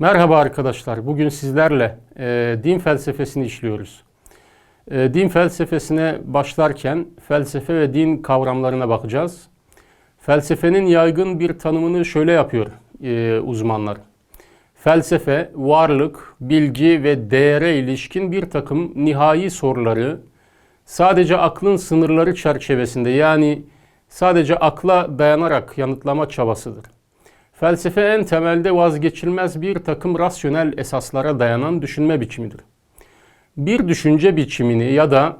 Merhaba arkadaşlar. Bugün sizlerle e, din felsefesini işliyoruz. E, din felsefesine başlarken felsefe ve din kavramlarına bakacağız. Felsefenin yaygın bir tanımını şöyle yapıyor e, uzmanlar. Felsefe, varlık, bilgi ve değere ilişkin bir takım nihai soruları sadece aklın sınırları çerçevesinde yani sadece akla dayanarak yanıtlama çabasıdır. Felsefe en temelde vazgeçilmez bir takım rasyonel esaslara dayanan düşünme biçimidir. Bir düşünce biçimini ya da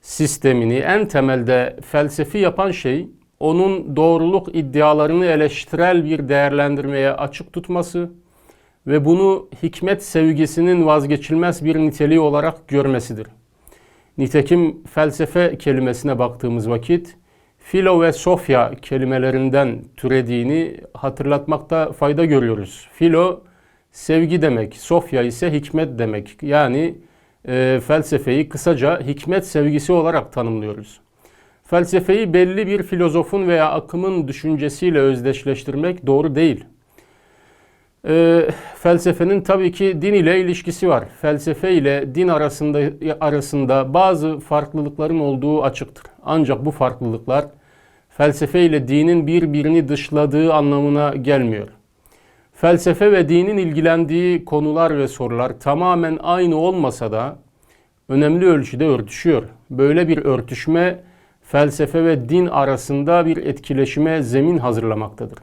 sistemini en temelde felsefi yapan şey onun doğruluk iddialarını eleştirel bir değerlendirmeye açık tutması ve bunu hikmet sevgisinin vazgeçilmez bir niteliği olarak görmesidir. Nitekim felsefe kelimesine baktığımız vakit filo ve sofya kelimelerinden türediğini hatırlatmakta fayda görüyoruz. Filo sevgi demek, sofya ise hikmet demek. Yani e, felsefeyi kısaca hikmet sevgisi olarak tanımlıyoruz. Felsefeyi belli bir filozofun veya akımın düşüncesiyle özdeşleştirmek doğru değil. E, felsefenin tabii ki din ile ilişkisi var. Felsefe ile din arasında arasında bazı farklılıkların olduğu açıktır. Ancak bu farklılıklar felsefe ile dinin birbirini dışladığı anlamına gelmiyor. Felsefe ve dinin ilgilendiği konular ve sorular tamamen aynı olmasa da önemli ölçüde örtüşüyor. Böyle bir örtüşme felsefe ve din arasında bir etkileşime zemin hazırlamaktadır.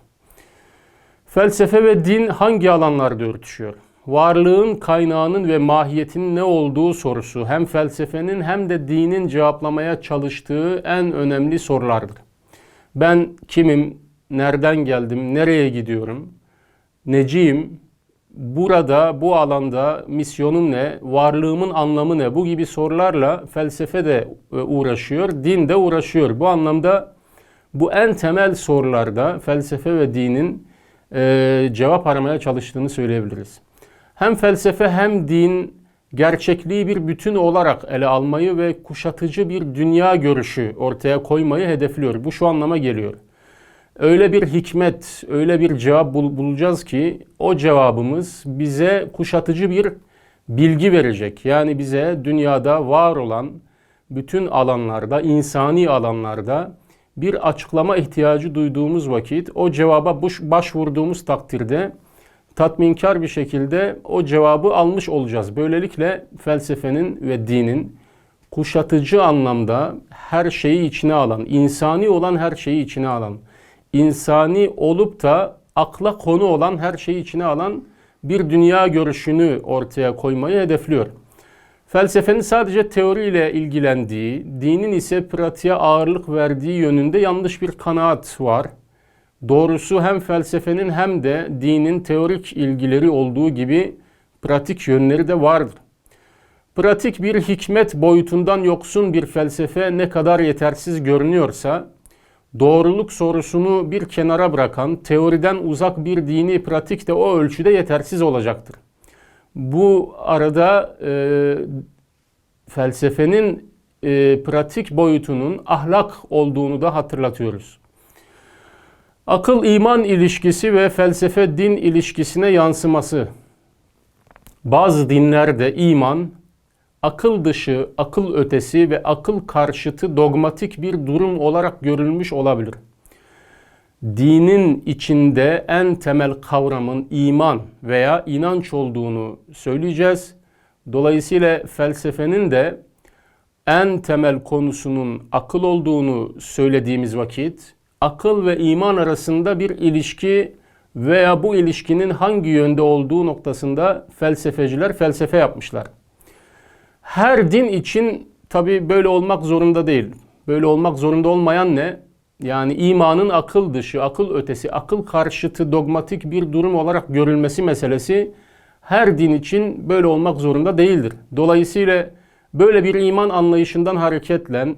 Felsefe ve din hangi alanlarda örtüşüyor? Varlığın kaynağının ve mahiyetinin ne olduğu sorusu hem felsefenin hem de dinin cevaplamaya çalıştığı en önemli sorulardır. Ben kimim, nereden geldim, nereye gidiyorum, neciyim, burada, bu alanda misyonum ne, varlığımın anlamı ne, bu gibi sorularla felsefe de e, uğraşıyor, din de uğraşıyor. Bu anlamda bu en temel sorularda felsefe ve dinin e, cevap aramaya çalıştığını söyleyebiliriz. Hem felsefe hem din gerçekliği bir bütün olarak ele almayı ve kuşatıcı bir dünya görüşü ortaya koymayı hedefliyor. Bu şu anlama geliyor. Öyle bir hikmet, öyle bir cevap bul- bulacağız ki o cevabımız bize kuşatıcı bir bilgi verecek. Yani bize dünyada var olan bütün alanlarda, insani alanlarda bir açıklama ihtiyacı duyduğumuz vakit o cevaba başvurduğumuz takdirde tatminkar bir şekilde o cevabı almış olacağız. Böylelikle felsefenin ve dinin kuşatıcı anlamda her şeyi içine alan, insani olan her şeyi içine alan, insani olup da akla konu olan her şeyi içine alan bir dünya görüşünü ortaya koymayı hedefliyor. Felsefenin sadece teoriyle ilgilendiği, dinin ise pratiğe ağırlık verdiği yönünde yanlış bir kanaat var. Doğrusu hem felsefenin hem de dinin teorik ilgileri olduğu gibi pratik yönleri de vardır. Pratik bir hikmet boyutundan yoksun bir felsefe ne kadar yetersiz görünüyorsa, doğruluk sorusunu bir kenara bırakan, teoriden uzak bir dini pratik de o ölçüde yetersiz olacaktır. Bu arada e, felsefenin e, pratik boyutunun ahlak olduğunu da hatırlatıyoruz. Akıl iman ilişkisi ve felsefe din ilişkisine yansıması. Bazı dinlerde iman akıl dışı, akıl ötesi ve akıl karşıtı dogmatik bir durum olarak görülmüş olabilir. Dinin içinde en temel kavramın iman veya inanç olduğunu söyleyeceğiz. Dolayısıyla felsefenin de en temel konusunun akıl olduğunu söylediğimiz vakit akıl ve iman arasında bir ilişki veya bu ilişkinin hangi yönde olduğu noktasında felsefeciler felsefe yapmışlar. Her din için tabi böyle olmak zorunda değil. Böyle olmak zorunda olmayan ne? Yani imanın akıl dışı, akıl ötesi, akıl karşıtı dogmatik bir durum olarak görülmesi meselesi her din için böyle olmak zorunda değildir. Dolayısıyla böyle bir iman anlayışından hareketle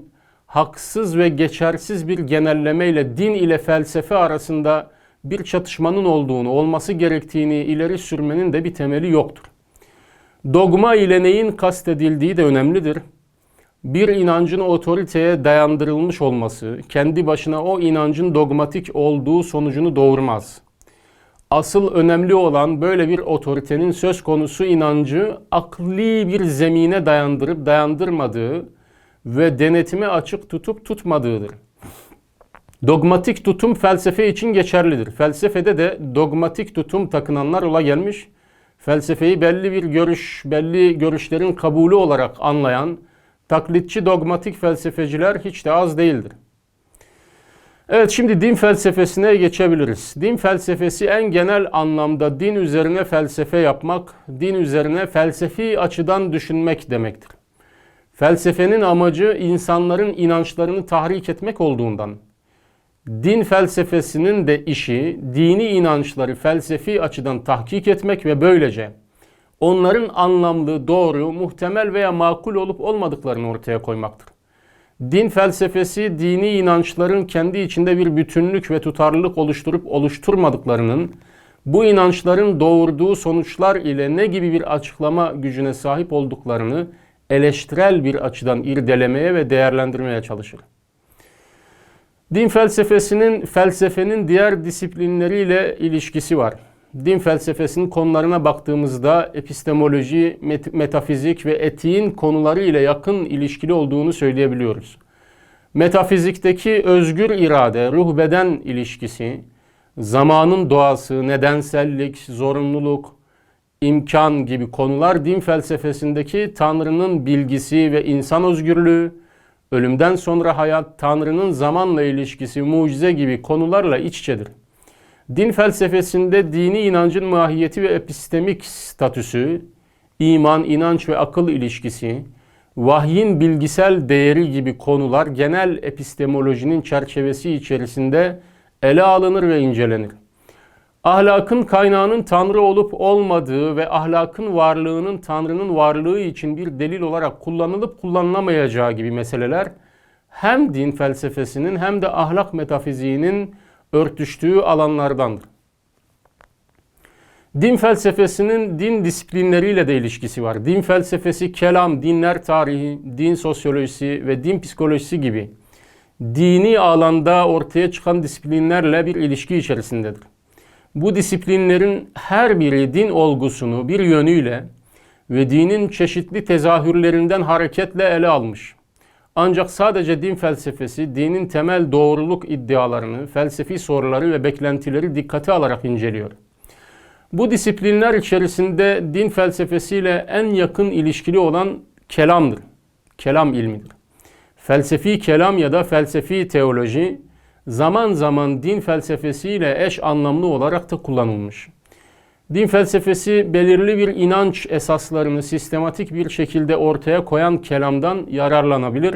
haksız ve geçersiz bir genellemeyle din ile felsefe arasında bir çatışmanın olduğunu, olması gerektiğini ileri sürmenin de bir temeli yoktur. Dogma ile neyin kastedildiği de önemlidir. Bir inancın otoriteye dayandırılmış olması, kendi başına o inancın dogmatik olduğu sonucunu doğurmaz. asıl önemli olan böyle bir otoritenin söz konusu inancı akli bir zemine dayandırıp dayandırmadığı ve denetime açık tutup tutmadığıdır. Dogmatik tutum felsefe için geçerlidir. Felsefede de dogmatik tutum takınanlar ola gelmiş. Felsefeyi belli bir görüş, belli görüşlerin kabulü olarak anlayan taklitçi dogmatik felsefeciler hiç de az değildir. Evet şimdi din felsefesine geçebiliriz. Din felsefesi en genel anlamda din üzerine felsefe yapmak, din üzerine felsefi açıdan düşünmek demektir. Felsefenin amacı insanların inançlarını tahrik etmek olduğundan, din felsefesinin de işi dini inançları felsefi açıdan tahkik etmek ve böylece onların anlamlı, doğru, muhtemel veya makul olup olmadıklarını ortaya koymaktır. Din felsefesi dini inançların kendi içinde bir bütünlük ve tutarlılık oluşturup oluşturmadıklarının bu inançların doğurduğu sonuçlar ile ne gibi bir açıklama gücüne sahip olduklarını eleştirel bir açıdan irdelemeye ve değerlendirmeye çalışır. Din felsefesinin felsefenin diğer disiplinleriyle ilişkisi var. Din felsefesinin konularına baktığımızda epistemoloji, met- metafizik ve etiğin konuları ile yakın ilişkili olduğunu söyleyebiliyoruz. Metafizikteki özgür irade, ruh beden ilişkisi, zamanın doğası, nedensellik, zorunluluk, imkan gibi konular din felsefesindeki Tanrı'nın bilgisi ve insan özgürlüğü, ölümden sonra hayat, Tanrı'nın zamanla ilişkisi, mucize gibi konularla iç içedir. Din felsefesinde dini inancın mahiyeti ve epistemik statüsü, iman, inanç ve akıl ilişkisi, vahyin bilgisel değeri gibi konular genel epistemolojinin çerçevesi içerisinde ele alınır ve incelenir. Ahlakın kaynağının Tanrı olup olmadığı ve ahlakın varlığının Tanrı'nın varlığı için bir delil olarak kullanılıp kullanılamayacağı gibi meseleler hem din felsefesinin hem de ahlak metafiziğinin örtüştüğü alanlardandır. Din felsefesinin din disiplinleriyle de ilişkisi var. Din felsefesi, kelam, dinler tarihi, din sosyolojisi ve din psikolojisi gibi dini alanda ortaya çıkan disiplinlerle bir ilişki içerisindedir. Bu disiplinlerin her biri din olgusunu bir yönüyle ve dinin çeşitli tezahürlerinden hareketle ele almış. Ancak sadece din felsefesi, dinin temel doğruluk iddialarını, felsefi soruları ve beklentileri dikkate alarak inceliyor. Bu disiplinler içerisinde din felsefesiyle en yakın ilişkili olan kelamdır. Kelam ilmidir. Felsefi kelam ya da felsefi teoloji zaman zaman din felsefesiyle eş anlamlı olarak da kullanılmış. Din felsefesi belirli bir inanç esaslarını sistematik bir şekilde ortaya koyan kelamdan yararlanabilir.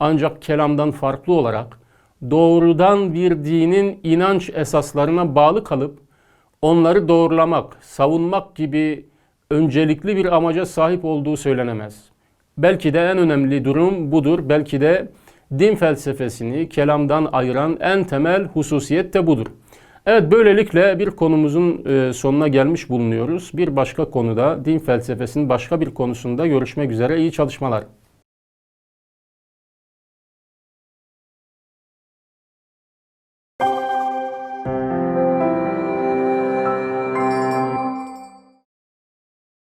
Ancak kelamdan farklı olarak doğrudan bir dinin inanç esaslarına bağlı kalıp onları doğrulamak, savunmak gibi öncelikli bir amaca sahip olduğu söylenemez. Belki de en önemli durum budur. Belki de din felsefesini kelamdan ayıran en temel hususiyet de budur. Evet böylelikle bir konumuzun e, sonuna gelmiş bulunuyoruz. Bir başka konuda din felsefesinin başka bir konusunda görüşmek üzere iyi çalışmalar.